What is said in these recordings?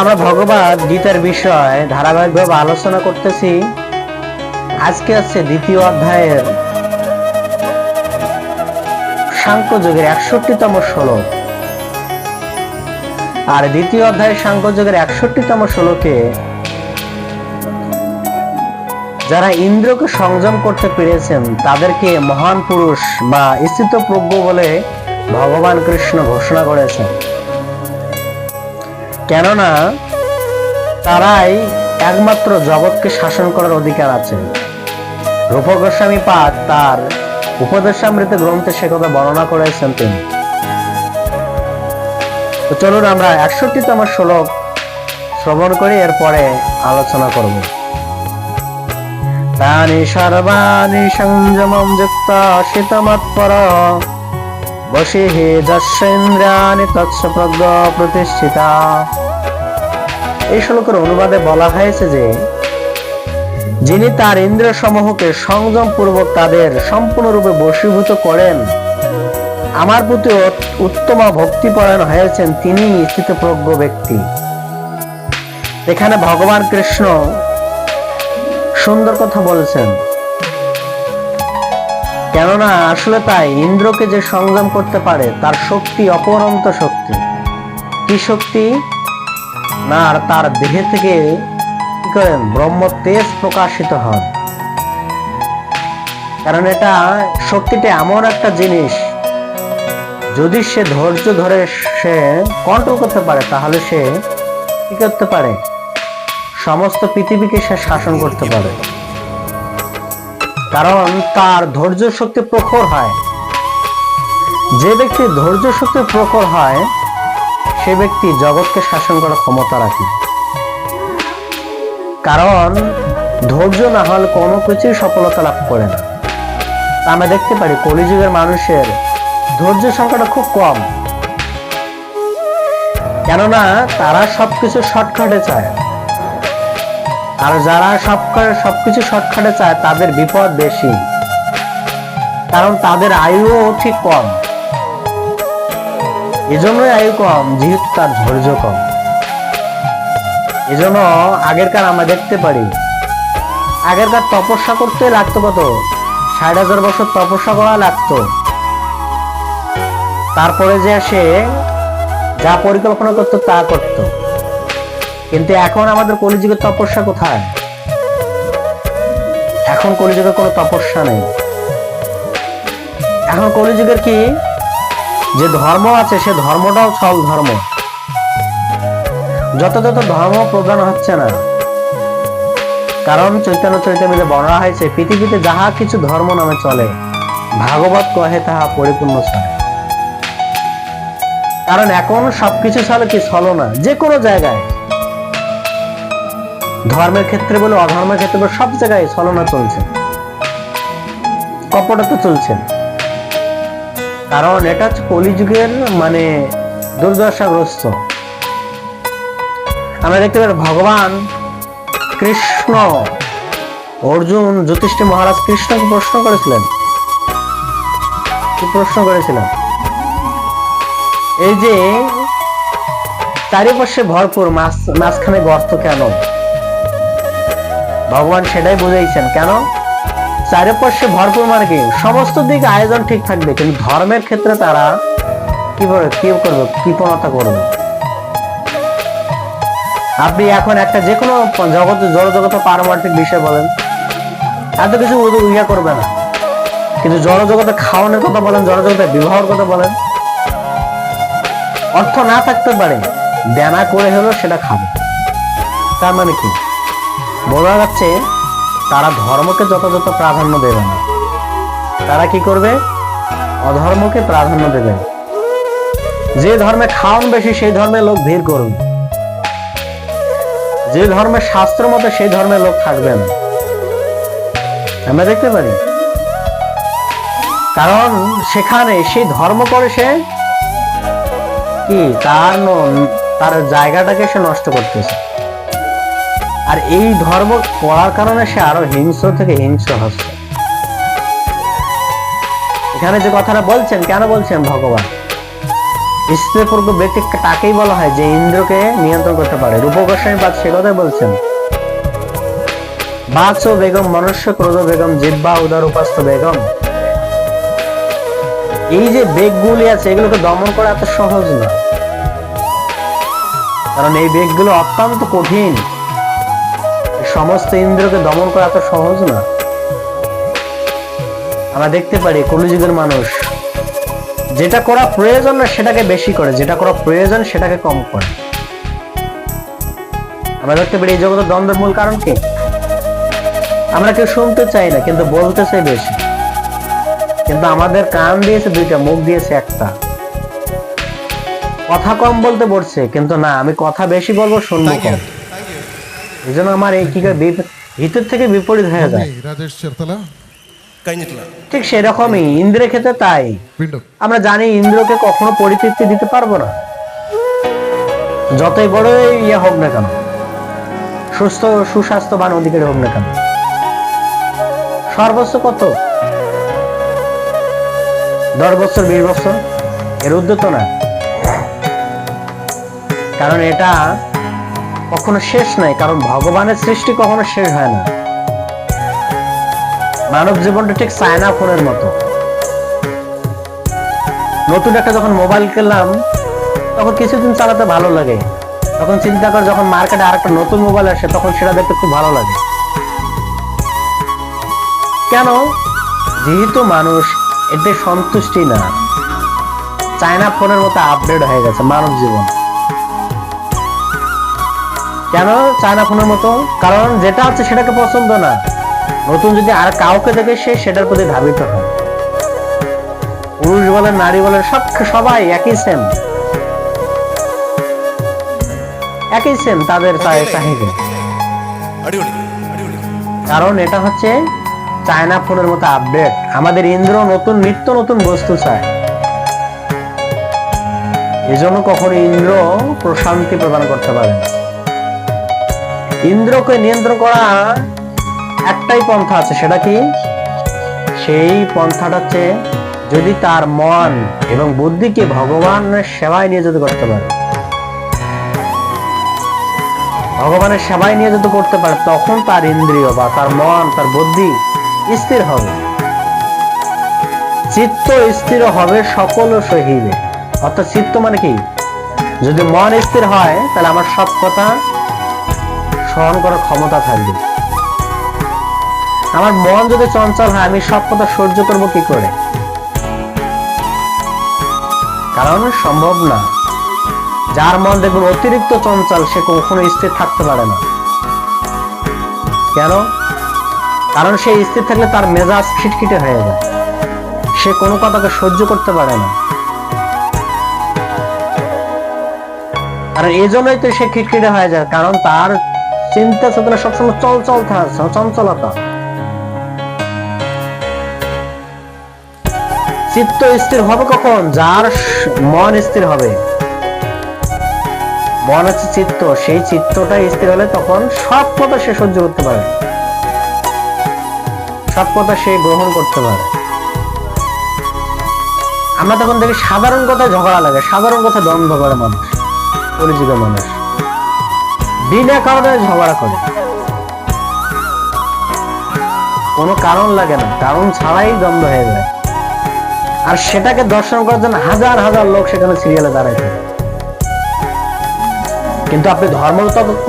আমরা ভগবত গীতার বিষয়, ধারাবাহিকভাবে আলোচনা করতেছি। আজকে হচ্ছে দ্বিতীয় অধ্যায়ের সাংখ্য যুগের একষট্টিতম শ্লোক। আর দ্বিতীয় অধ্যায়ের যুগের একষট্টিতম শ্লোকে যারা ইন্দ্রকে সংযম করতে পেরেছেন, তাদেরকে মহান পুরুষ বা স্থিতপ্রজ্ঞ বলে ভগবান কৃষ্ণ ঘোষণা করেছেন। কেননা তারাই একমাত্র জগৎকে শাসন করার অধিকার আছে রূপ গোস্বামী পাঠ তার উপদেশামৃত গ্রন্থে সে কথা বর্ণনা করেছেন তিনি। তো চলুন আমরা একষট্টিতম শ্লোক শ্রবণ করি, এরপরে আলোচনা করব। তানি সর্বাণি সংযমম যুক্ত শীতমৎপর বসে হে যশেন্দ্রানি তৎস প্রজ্ঞ প্রতিষ্ঠিতা। এই শ্লোকের অনুবাদে বলা হয়েছে যে, যিনি তার তাদের সম্পূর্ণরূপে বশীভূত করেন, আমার প্রতি উত্তম ভক্তিপরায়ণ হয়েছেন তিনি ব্যক্তি। এখানে ভগবান কৃষ্ণ সুন্দর কথা বলেছেন। কেননা আসলে তাই, ইন্দ্রকে যে সংযম করতে পারে, তার শক্তি অপরন্ত শক্তি। কি শক্তি? না তার দেহে থেকে কি করেন? ব্রহ্ম তেজ প্রকাশিত হন কারণ এটা শক্তিটা এমন একটা জিনিস, যদি সে ধৈর্য ধরে সে কন্ট্রোল করতে পারে, তাহলে সে কি করতে পারে? সমস্ত পৃথিবীকে সে শাসন করতে পারে। কারণ তার ধৈর্য শক্তি প্রখর হয়। যে ব্যক্তি ধৈর্য শক্তি প্রখর হয়, সে ব্যক্তি জগৎকে শাসন করার ক্ষমতা রাখে। কারণ ধৈর্য না হলে কোনো কিছুই সফলতা লাভ করে না। আমরা দেখতে পারি কলিযুগের মানুষের ধৈর্য সংখ্যাটা খুব কম। কেননা তারা সবকিছু শর্টকাটে চায়। আর যারা সব সবকিছু শর্টকাটে চায়, তাদের বিপদ বেশি। কারণ তাদের আয়ুও ঠিক কম। এজন্যই আয়ু কম, যেহেতু তার ধৈর্য কম। এজন্য আগেরকার আমরা দেখতে পারি, আগেরকার তপস্যা করতে লাগতো কত? ষাট হাজার বছর তপস্যা করা লাগতো। তারপরে যে সে যা পরিকল্পনা করতো, তা করতো। কিন্তু এখন আমাদের কলিযুগের তপস্যা কোথায়? এখন কলিযুগের কোনো তপস্যা নেই। এখন কলিযুগের কি? যে ধর্ম আছে, সে ধর্মটাও ছল ধর্ম। যত যত ধর্ম প্রদান হচ্ছে না। কারণ চৈতন্য চৈতন্যে বর্ণনা হয়েছে, পৃথিবীতে যাহা কিছু ধর্ম নামে চলে, ভাগবত কহে তাহা পরিপূর্ণ চলে। কারণ এখন সবকিছু চলে কি চলো না? যে কোনো জায়গায়। ধর্মের ক্ষেত্রে বলে, অধর্মের ক্ষেত্রে বলে, সব জায়গায় ছলনা চলছে। কপটতা চলছে। কারণ এটা হচ্ছে কলিযুগের মানে দুর্দশাগ্রস্ত। আমরা দেখতে পাই ভগবান কৃষ্ণ। অর্জুন জ্যোতিষ্ঠ মহারাজ কৃষ্ণকে প্রশ্ন করেছিলেন। প্রশ্ন করেছিলেন? এই যে, চারিপাশে ভরপুর মাঝখানে গর্ত কেন? ভগবান সেটাই বুঝাইছেন। কেন? চারিপাশে ভরপুর মানে কি? সমস্ত দিক আয়োজন ঠিক থাকবে, কিন্তু ধর্মের ক্ষেত্রে তারা কি করে কি করবে? কৃপণতা করবে। আপনি এখন একটা যে কোনো জগৎ জড়জগত পারমার্থিক বিষয় বলেন, এত কিছু ওদের ইয়া করবে না। কিন্তু জড়জগতে খাওয়ানোর কথা বলেন, জড়জগতে বিবাহের কথা বলেন, অর্থ না থাকতে পারে, দেনা করে হলেও সেটা খাবে। তার মানে কি? বোঝা যাচ্ছে, তারা ধর্মকে যথাযথ প্রাধান্য দেবে না। তারা কি করবে? অধর্মকে প্রাধান্য দেবে যে ধর্মে খাওয়ান বেশি, সেই ধর্মে লোক ভিড় করবে যে ধর্মের শাস্ত্র মতে, সেই ধর্মের লোক থাকবে না আমরা দেখতে পারি। কারণ সেখানে সেই ধর্ম করে সে কি? তার তার জায়গাটাকে সে নষ্ট করতেছে। আর এই ধর্ম করার কারণে সে আরও হিংস্র থেকে হিংস্র হচ্ছে। এখানে যে কথাটা বলছেন, কেন বলছেন ভগবান? স্ত্রীপূর্ব ব্যক্তি তাকেই বলা হয় যে ইন্দ্রকে নিয়ন্ত্রণ করতে পারে? রূপ গোস্বামী বাদ সে কথাই বলছেন। বাচ বেগম, মনুষ্য ক্রোধ বেগম জিব্বা উদার উপাস্ত বেগম। এই যে বেগগুলি আছে, এগুলোকে দমন করা এত সহজ না। কারণ এই বেগগুলো অত্যন্ত কঠিন। সমস্ত ইন্দ্রকে দমন করা এত সহজ না? আমরা দেখতে পারি কলিযুগের মানুষ যেটা করা প্রয়োজন না সেটাকে বেশি করে যেটা করা প্রয়োজন সেটাকে কম করে। আমরা দেখতে পারি এই জগতের দ্বন্দ্বের মূল কারণ কি? আমরা কেউ শুনতে চাই না কিন্তু বলতে চাই বেশি। কিন্তু আমাদের কান দিয়েছে দুইটা মুখ দিয়েছে একটা। কথা কম বলতে পড়ছে কিন্তু না আমি কথা বেশি বলব শুনব কম। এই আমার এই কি ভিতর থেকে বিপরীত হয়ে যায়। ঠিক সেরকমই ইন্দ্রের ক্ষেত্রে তাই। আমরা জানি ইন্দ্রকে কখনো পরিতৃপ্তি দিতে পারব না। যতই বড় ইয়ে হোক না কেন সুস্থ সুস্বাস্থ্যবান অধিকারী হোক না কেন সর্বোচ্চ কত? দশ বছর বিশ বছর এর উদ্যত না কারণ এটা কখনো শেষ নাই, কারণ ভগবানের সৃষ্টি কখনো শেষ হয় না। মানব জীবনটা ঠিক চায়না ফোনের মতো। নতুন একটা যখন মোবাইল কিনলাম, তখন কিছুদিন চালাতে ভালো লাগে। তখন চিন্তা কর, যখন মার্কেটে আরেকটা নতুন মোবাইল আসে, তখন সেটা দেখতে খুব ভালো লাগে। কেন? যেহেতু মানুষ এতে সন্তুষ্টি না, চায়না ফোনের মতো আপডেট হয়ে গেছে মানব জীবন। কেন চায় না ফোনের মতো? কারণ যেটা আছে সেটাকে পছন্দ না। নতুন যদি আর কাউকে দেখে সে সেটার প্রতি ধাবিত হয়। পুরুষ বলেন নারী বলেন সব সবাই একই সেম একই সেম তাদের চাহিদা। কারণ এটা হচ্ছে চায়না ফোনের মতো আপডেট আমাদের ইন্দ্র নতুন নিত্য নতুন বস্তু চায়। এজন্য কখনো ইন্দ্র প্রশান্তি প্রদান করতে পারে না। ইন্দ্রকে নিয়ন্ত্রণ করা একটাই পন্থা আছে, সেটা কি? সেই পন্থাটা হচ্ছে যদি তার মন এবং বুদ্ধিকে ভগবানের সেবায় নিয়োজিত করতে পারে, ভগবানের সেবায় নিয়ে যদি করতে পারে, তখন তার ইন্দ্রিয় বা তার মন, তার বুদ্ধি স্থির হবে। চিত্ত স্থির হবে সকল সহিবে। অর্থাৎ চিত্ত মানে কি? যদি মন স্থির হয়, তাহলে আমার সব কথা স্মরণ করার ক্ষমতা থাকবে। আমার মন যদি চঞ্চল হয়, আমি সব কথা সহ্য করব কি করে? কারণ সম্ভব না। যার মন দেখবেন অতিরিক্ত চঞ্চল, সে কখনো স্থির থাকতে পারে না। কেন? কারণ সে স্থির থাকলে তার মেজাজ খিটখিটে হয়ে যায়। সে কোনো কথাকে সহ্য করতে পারে না। কারণ এই জন্যই তো সে খিটখিটে হয়ে যায়, কারণ তার চিন্তা চেতনা সবসময় চলচল চঞ্চলতা। চিত্ত স্থির হবে কখন? যার মন স্থির হবে। মন হচ্ছে চিত্ত, সেই চিত্তটা স্থির হলে তখন সব কথা সে সহ্য করতে পারে। সব কথা সে গ্রহণ করতে পারে। আমরা তখন দেখি সাধারণ কথায় ঝগড়া লাগে, সাধারণ কথা দ্বন্দ্ব করে মানুষ পরিচিত মানুষ। বিনা কারণে ঝগড়া করে। কোনো কারণ লাগে না কারণ ছাড়াই দ্বন্দ্ব হয়ে যায়। আর সেটাকে দর্শন করার জন্য হাজার হাজার লোক সেখানে সিরিয়ালে দাঁড়ায় কিন্তু আপনি ধর্ম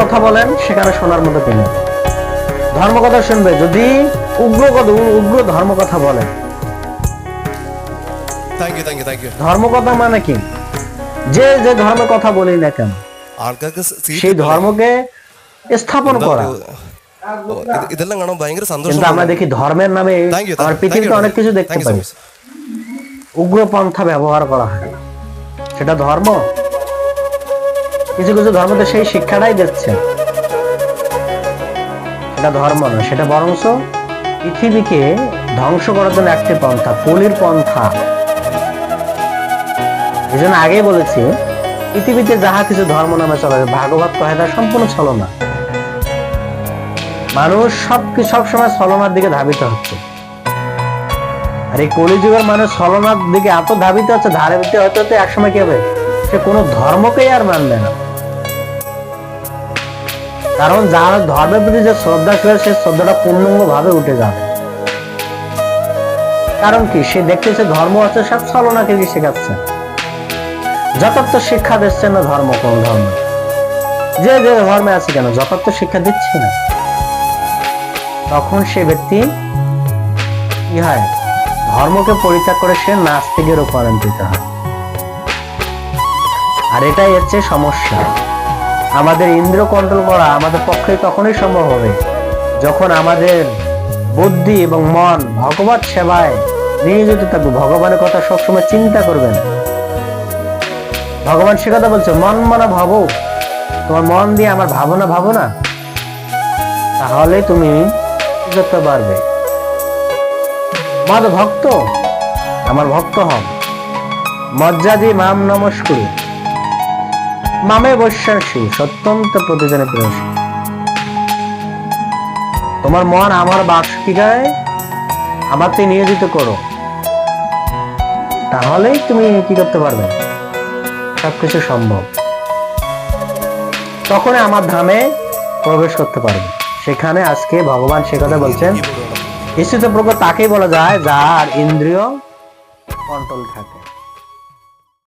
কথা বলেন সেখানে শোনার মতো কিনে ধর্ম কথা শুনবে যদি উগ্র কথা উগ্র ধর্ম কথা বলে। ধর্ম কথা মানে কি? যে যে ধর্মের কথা বলি না কেন সেই ধর্মকে স্থাপন എന്താ করা ഒരു- ഓ, ഇത് ഇതെല്ലാം കാണാൻ ഭയങ്കര സന്തോഷം কিন্তু আমরা দেখি ধর্মের নামে താങ്ക് യു আমার পৃথিবীতে অনেক কিছু দেখতে পারি উগ্র পন্থা ব্যবহার করা হয় সেটা ধর্ম কিছু কিছু ধর্মতে সেই শিক্ষাটাই দিচ্ছে সেটা ধর্ম না সেটা বরঞ্চ পৃথিবীকে ধ্বংস করার জন্য একটি পন্থা কলির পন্থা এই জন্য আগেই বলেছি পৃথিবীতে যাহা কিছু ধর্ম নামে চলে, ভাগবত কহেদা সম্পূর্ণ ছলনা। মানুষ সব সবসময় ছলনার দিকে ধাবিত হচ্ছে। আর এই কলিযুগের মানুষ ছলনার দিকে এত ধাবিত হচ্ছে, ধারে হতে হতে একসময় কি হবে, সে কোনো ধর্মকেই আর মানবে না। কারণ যার ধর্মের প্রতি যে শ্রদ্ধা ছিল, সে শ্রদ্ধাটা পূর্ণাঙ্গ ভাবে উঠে যাবে। কারণ কি? সে দেখতেছে ধর্ম আছে, সব ছলনাকে শেখাচ্ছে যথার্থ শিক্ষা দিচ্ছে না ধর্ম কোন ধর্ম যে যে ধর্মে আছে কেন? যথার্থ শিক্ষা দিচ্ছে না। তখন সে ব্যক্তি কি হয় ধর্মকে পরিত্যাগ করে সে নাস্তিকের রূপান্তরিত হয়। আর এটাই হচ্ছে সমস্যা। আমাদের ইন্দ্র কন্ট্রোল করা আমাদের পক্ষে তখনই সম্ভব হবে যখন আমাদের বুদ্ধি এবং মন ভগবত সেবায় নিয়োজিত থাকবে। ভগবানের কথা সবসময় চিন্তা করবেন। ভগবান সে কথা বলছে, মন মনা ভাবো। তোমার মন দিয়ে আমার ভাবনা ভাবো না? তাহলে তুমি করতে পারবে মদ ভক্ত, আমার ভক্ত হন মজ্জাদি মাম নমস্কুরু। মামে বৈশ্বাসী সত্যন্ত প্রতিজনে প্রেয়সী তোমার মন আমার বাক্সিকায় আমাকে নিয়োজিত করো। তাহলেই তুমি কি করতে পারবে? সবকিছু সম্ভব। তখন আমার ধামে প্রবেশ করতে পারবে। সেখানে আজকে ভগবান সে কথা বলছেন ইচ্ছিত প্রজ্ঞ তাকেই বলা যায় যার ইন্দ্রিয় কন্ট্রোল থাকে।